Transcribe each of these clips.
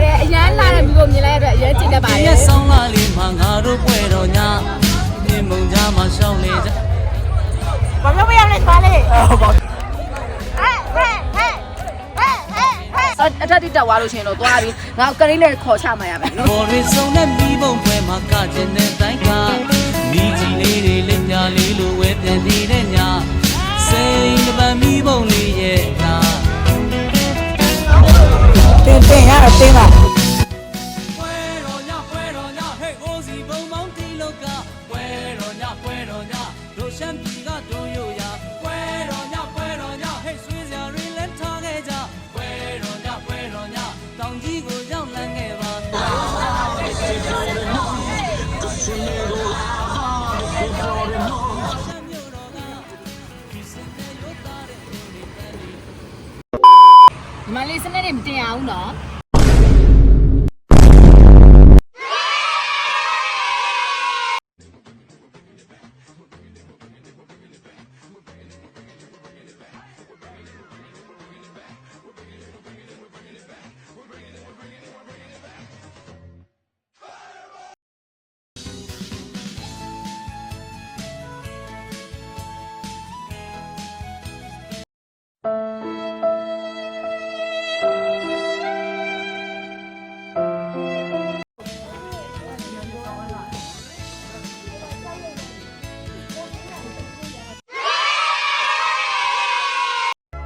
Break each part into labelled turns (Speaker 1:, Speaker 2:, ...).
Speaker 1: ပါ
Speaker 2: တယ်အရန်လာတဲ့မျိုးကိုမြင်လိုက်ရတော့အရန်ကျင့်တတ်ပါတ
Speaker 1: ရဲ့
Speaker 2: ယ်
Speaker 1: ဆောင်လာလေးမှာငါတို့ပွဲတော်ညဒီမုံကြမှာရှောင်းနေကြ
Speaker 2: ဘာလို့မရလဲသွားလေဟဲ့ဟဲ့ဟဲ့ဟဲ့ဟဲ့အထက်တိတက်သွားလို့ရှင်တော့သွားပြီငါကလေးနဲ့ခေါ်ချမှရမယ်နော်
Speaker 1: ဘော်ရီဆုံးတဲ့မိဘုံပွဲမှာကကျင်တဲ့တိုင်းကမိကြီးလေးတွေလက်ပြလေးလိုဝဲပြန်နေတဲ့ညစိန်တစ်ပံမိဘုံလေးရဲ့နာ
Speaker 3: တင်တင်ရ
Speaker 1: လေးစန
Speaker 2: စ်တွေ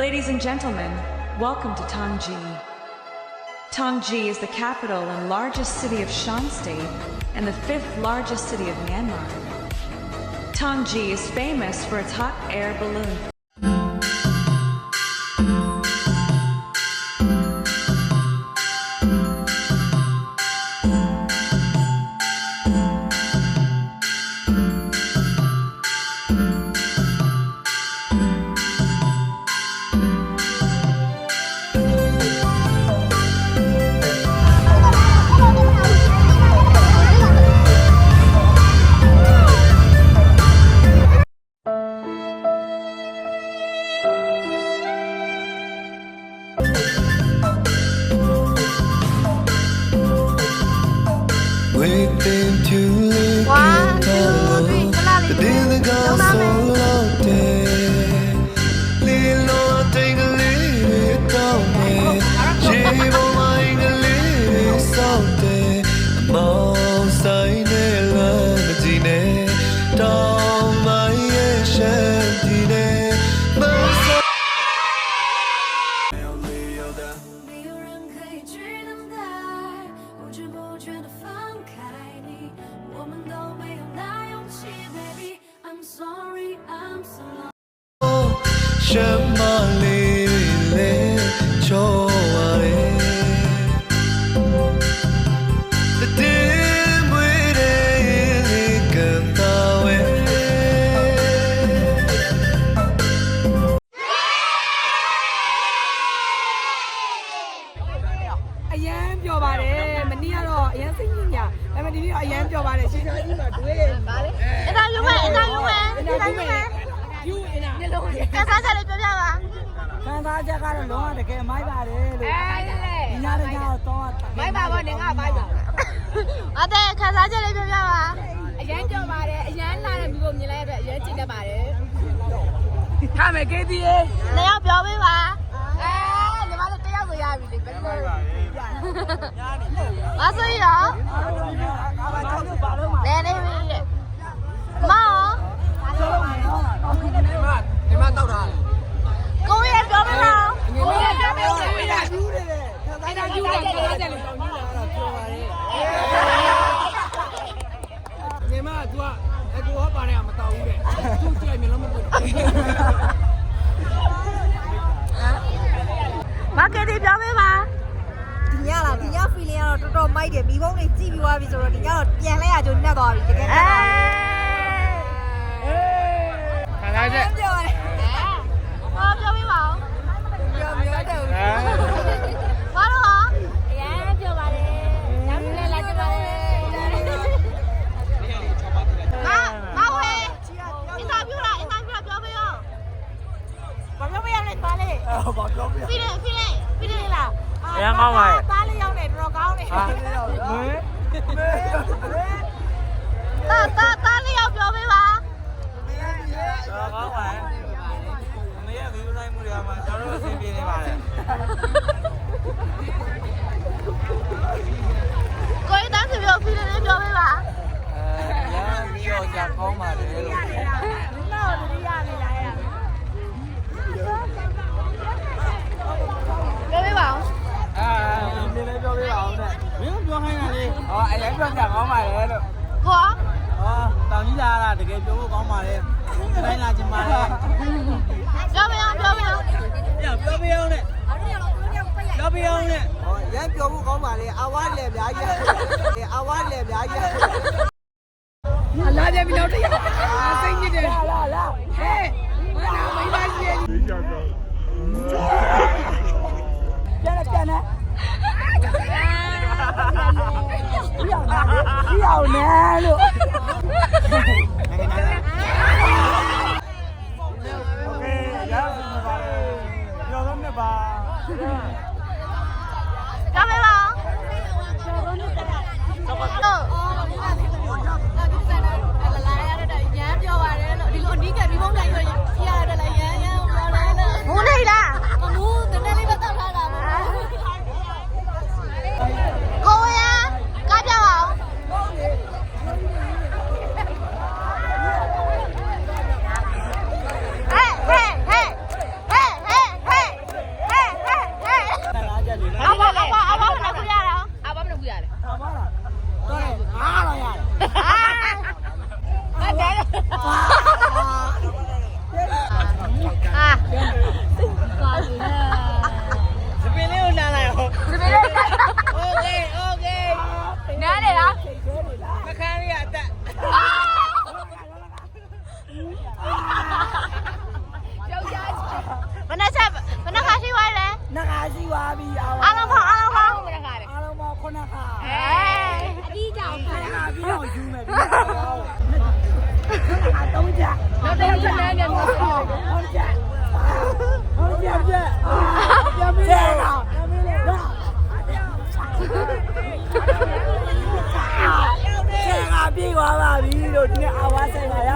Speaker 4: Ladies and gentlemen, welcome to Tongji. Tongji is the capital and largest city of Shan State and the fifth largest city of Myanmar. Tongji is famous for its hot air balloon
Speaker 3: စား
Speaker 2: ချက်
Speaker 3: ကတော့လုံးဝတကယ်မိုက်ပါတယ်လို့
Speaker 2: အဲလေ
Speaker 3: ဒီညတကတော့တော့
Speaker 2: မိုက်ပါဘောနေငါမိုက်ပါအတဲ့ခန်းစားချက်လေးပြောပြပါအရန်ကြော်ပါတယ်အရန်လာတဲ့မျိုးကိုမြင်လိုက်ရတော့အရန်ကျင့်တတ်ပါတယ်
Speaker 3: ထားမယ်ကေတီရေ
Speaker 2: နှစ်ယောက်ပြောပေးပါအဲညီမတို့တစ်ယောက်ဆိုရပြီလေဘယ်လိုလဲမဆိုရလဲနေပြီမောင်ကိုရပြောပေးပါကိုရပြောပေးပါ
Speaker 3: အဲ့ဒါယူတယ်အဲ့ဒါယူတယ်ခံစားချက်လေးတောင်းယူလာတော့ပြောပါတယ်ညီမက तू ကအကူဟောပါတယ်မတော်ဘူးတဲ့သူ့ကြိုက်မျိုးလုံးမပွင့်
Speaker 2: မာကတ်တီပြောပေးပါ
Speaker 5: ဒီညလားဒီည feeling ကတော့တော်တော်မိုက်တယ်မိဘုံတွေကြည့်ပြီးသွားပြီဆိုတော့ဒီညတော့ပြန်လဲရကြုံနဲ့သွားပြီတကယ်
Speaker 2: အဲ
Speaker 3: တက
Speaker 5: ယ်
Speaker 2: ပြောဖို့ကောင်း
Speaker 5: ပါတယ်။
Speaker 2: တိုင်းလာချင်ပါတယ်။ပြော
Speaker 5: မရပြော
Speaker 6: မ
Speaker 7: ရ။ညပြော
Speaker 6: မရအောင်နဲ့။ပြောမရအောင်နဲ့။ရန်ပြော
Speaker 8: ဖို့ကောင်းပါလေ။အဝါလေဗျာကြီး။အဝါလေဗျာကြီး။
Speaker 9: လာကြပြီနောက်တစ်ရက်။စိတ်ညစ်တယ်။လာလာ။ဟဲ့။မနာမိပါရှင်။ပြန်ပြန်နဲ့
Speaker 6: ပါပါ
Speaker 7: ပြီ
Speaker 10: လို့ဒီနေ့အာဝါဆိုင်မှာရ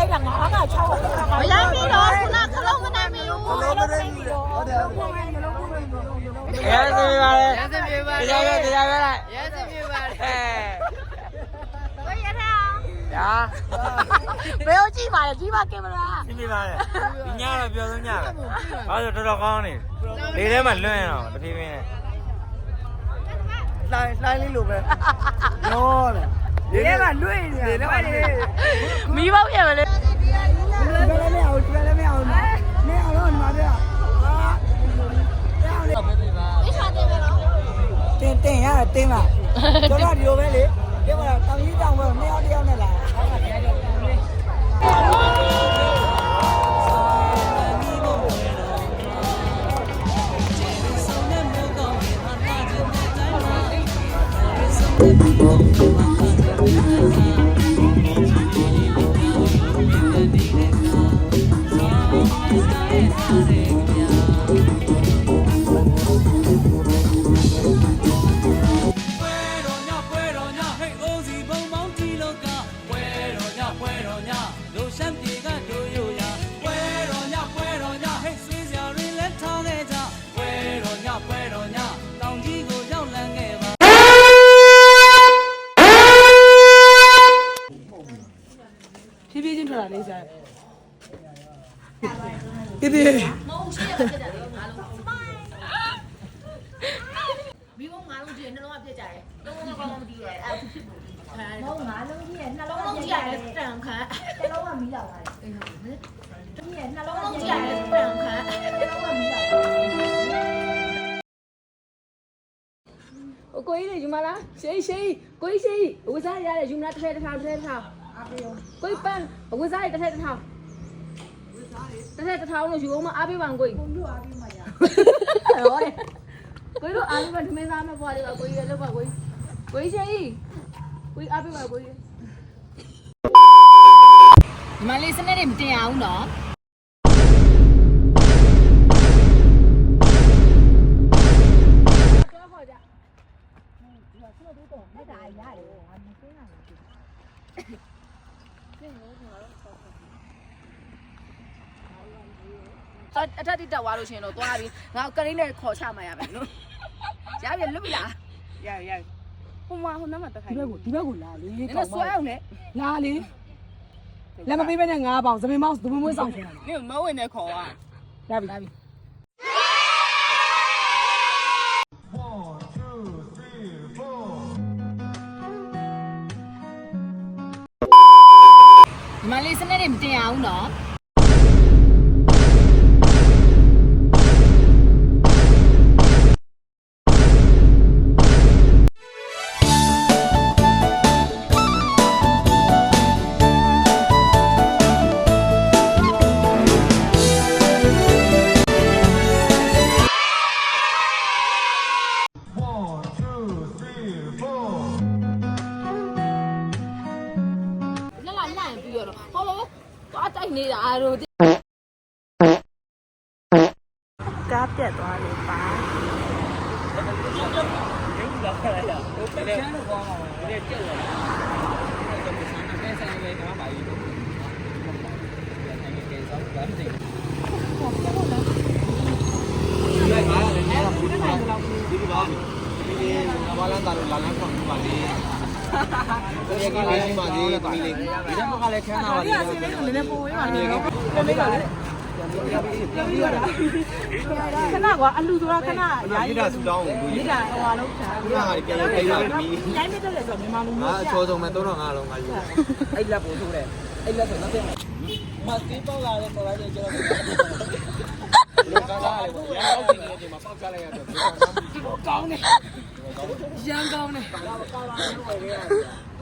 Speaker 7: ရိုက်တာ
Speaker 11: ငါအားက
Speaker 7: ချောက်မရိုက်
Speaker 11: ပြီးတော့
Speaker 7: ခုန
Speaker 11: ခလုံးမ
Speaker 7: နိုင်ဘူးခလုံးမ
Speaker 3: နိုင်ဘူးဟုတ်
Speaker 12: တယ်
Speaker 7: ဟုတ်
Speaker 12: တယ်
Speaker 7: ရဲ
Speaker 12: စင်ပါလေရဲစင်ပြပါလေတရားပြောတရားပြောလိုက်ရဲစင်ပြပါလေ
Speaker 7: ဘယ်ရထား
Speaker 12: ညာ
Speaker 7: ဘယ်ကိုကြည့်ပါလဲကြည့်ပါကင်မရာ
Speaker 12: ကြည့်ပါလေဒီညတော့ပြောဆုံးညပဲဘာလို့တော်တော်ကောင်းနေလေထဲမှာလွန့်တော့တဖြည်းဖြည်းနဲ့
Speaker 11: လှိုင်းလှိုင်းလေးလိုပဲရောတယ်
Speaker 7: လေက
Speaker 3: လွေ့နေတယ်ဘာလဲ
Speaker 2: မီးပေါက်ပြန်မလဲ
Speaker 3: ဘယ်လဲမအောင်ဘယ်လဲမအောင်နေအောင်တော့မှာပြအာတင်တင်ရတင်ပါကျွန်တော်ဒီလိုပဲလေပြောတာတောင်ကြီးတောင်ပဲနှစ်ယောက်တစ်ယောက်နဲ့လာ
Speaker 1: ဟုတ်ပါ
Speaker 2: ဘူး Thank you. ကိုကြီးလေယူမလားရှိရှိကိုကြီးရှိဝစားရတယ်ယူမလားတစ်ထည့်တစ်ထောင်တစ်ထည့်တစ်ထောင်အားပေးအောင်ကိုကြီးပန်းဝစားရတစ်ထည့်တစ်ထောင်တစ်ထည့်တစ်ထောင်လို့ယူအောင်မအားပေးပါကိုကြီးကိုတို့အားပေးမှရဟုတ်တယ်ကိုတို့အားပေးမှထမင်းစားမပွားလေးပါကိုကြီးလည်းလုပ်ပါကိုကြီးကိုကြီးရှိကိုကြီးအားပေးပါကိုကြီးဒီမလေးစနေတွေမတင်အောင်နော် အအထက်တိတက်သွားလို့ရှိရင်တော့သွားပြီငါကရင်းနဲ့ခေါ်ချမှရမယ်နော်ရပြီလွတ်ပြီလား
Speaker 3: ရရ
Speaker 2: ဟိုမှာဟိုနားမှာတက်ခို
Speaker 3: ဒီ
Speaker 2: င်း
Speaker 3: ဘက်ကိုဒီဘက်ကိုလာလေ
Speaker 2: နင်တို့ဆွဲအောင်လေ
Speaker 3: လာလေလက်မပေးဘဲနဲ့ငါးပေါင်သမင်မောင်းသမင်မွေးဆောင်ချင်တာ
Speaker 2: နင်မဝင်နဲ့ခေါ်อ่ะ
Speaker 3: ရပြီရပြီ
Speaker 2: ဒီမလေးစနေတွေမတင်အောင်နော် သွားတိုက်နေတာတို့ကားပြတ်သွားလို့ပါ
Speaker 8: ဘာလန်တာလာလန်ဆောင်ပါလေဒီ ကလေးရှိပါသေးတယ်သမီးလေးဒီတော့ကလည်းခန်းနာပါလေနည်းနည်းပိုးရပါလေပြန်ပြီးပါလေပြန်ပြီးပါလား
Speaker 3: ခဏကွာအလူဆိုတာခဏ
Speaker 8: ရာကြီးတာဆူတောင်းကို
Speaker 3: မိတာဟိုဟာလုံးချာ
Speaker 8: ဒီကဟာပြန်ပြန်ပြန်သမီး
Speaker 3: ရိုင်းမတက်လေဆိုမြန်မာလူ
Speaker 8: ငါ
Speaker 3: မျိုး
Speaker 8: အချောဆုံးမဲ့3500လုံးငါယူအဲ့လက်ပို့ထိုးတယ်အဲ့လက်ဆိုတော့ပြန်မစီးပေါက်လာတယ်ပေါ်လာတယ်ကျွန်တော်လောကလာလေရအောင်ဒီနေ့ဒီမှာပေါက်ချလိုက်ရတော့
Speaker 3: ကောင်းတယ် ရန်ကောင်းတယ်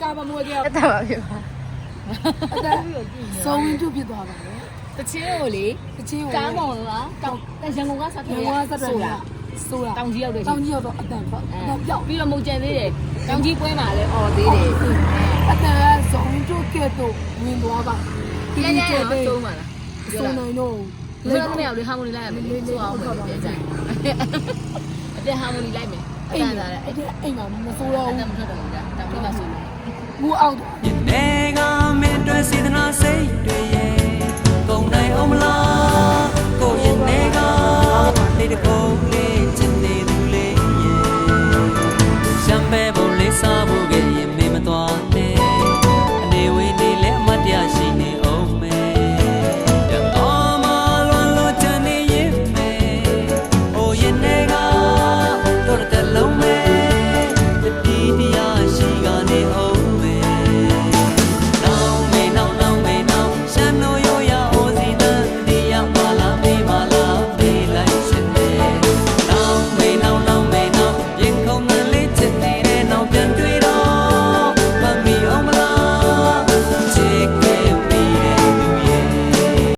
Speaker 3: ကာဗမွေးကြော
Speaker 2: တက်ပါပြီပါ
Speaker 3: အသက်ဆုံးဝင်ကျဖြစ်သွားပါလေ
Speaker 2: တချင်းကိုလေ
Speaker 3: တချင်းကို
Speaker 2: ကားမော်လားတောင်ရန်ကုန်ကဆက်ထွက်
Speaker 3: ဘဝဆက်ထွက်လာဆိုတာ
Speaker 2: တောင်ကြီးရောက်တယ်
Speaker 3: တောင်ကြီးရောက်တော့အတန်ပေါ့အတန်ပြောက်
Speaker 2: ပြီးတော့မုတ်ကြံသေးတယ်တောင်ကြီးပွဲမှာလည်းអော်သေးတယ်
Speaker 3: အတန်ဆုံးကျကဲ့တော့ဝင်သွားပါ
Speaker 2: ပြန်ရအောင်သုံးပါလား
Speaker 3: ဆုံးနိုင်တော့
Speaker 2: လေကနေ့အောင်လေဟာမိုနီလိုက်ရမယ်ဆိုအောင်ပြန်ကြိုင်အပြဟာမိုနီလိုက်မယ် အိ
Speaker 3: မ်လာ
Speaker 2: တယ်
Speaker 3: အဲ့ဒီအိမ်မှာမဆိုးတော့
Speaker 2: ဘူးအဲ့ဒါမထွက်တော့ဘူးကြာဒါမှမဆိုးဘူး
Speaker 3: ဘူးအော
Speaker 2: င်နေကမင်းတွဲ
Speaker 3: စေ
Speaker 1: တနာစိတ်တွေရဲ့ကုန်နိုင်
Speaker 3: အောင်မလားကို
Speaker 1: ရင်နေကနေတကုန်